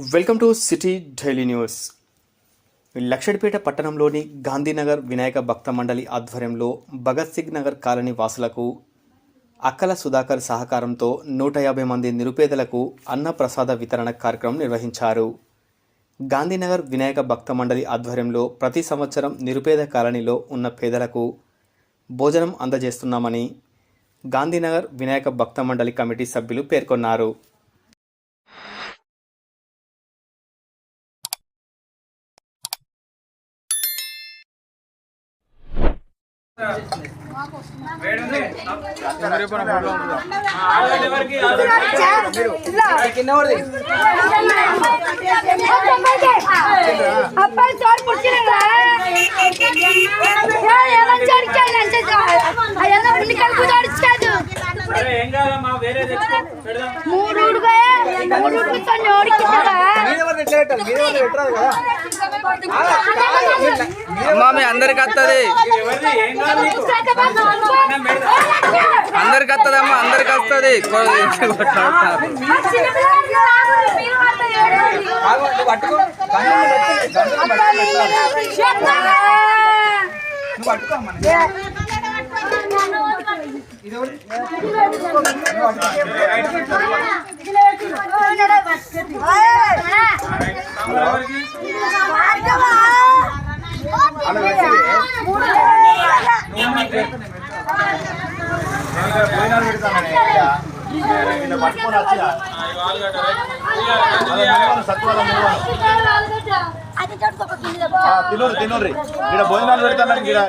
Welcome to city daily news. Luxettipet పట్టణంలోని గాంధీనగర్ వినాయక భక్త మండలి ఆధ్వర్యంలో భగత్ సింగ్ నగర్ కాలనీ వాసులకు అక్కల సుధాకర్ సహకారంతో నూట యాభై మంది నిరుపేదలకు అన్నప్రసాద వితరణ కార్యక్రమం నిర్వహించారు. గాంధీనగర్ వినాయక భక్త మండలి ఆధ్వర్యంలో ప్రతి సంవత్సరం నిరుపేద కాలనీలో ఉన్న పేదలకు భోజనం అందజేస్తున్నామని గాంధీనగర్ వినాయక భక్త మండలి కమిటీ సభ్యులు పేర్కొన్నారు. కాదమ్మా వేరే తెచ్చుకో పెడదాం మూడు ఉడుగా మూడు ఉడుకుతో ఓడికిందా అమ్మా మీ అందరికి వస్తుంది ఎవరిది ఏం అందరికి వస్తుంది. అమ్మా అందరికి వస్తుంది ఇది తినరు తినరు ఇక్కడ భోజనాలు పెడతాను ఇక్కడ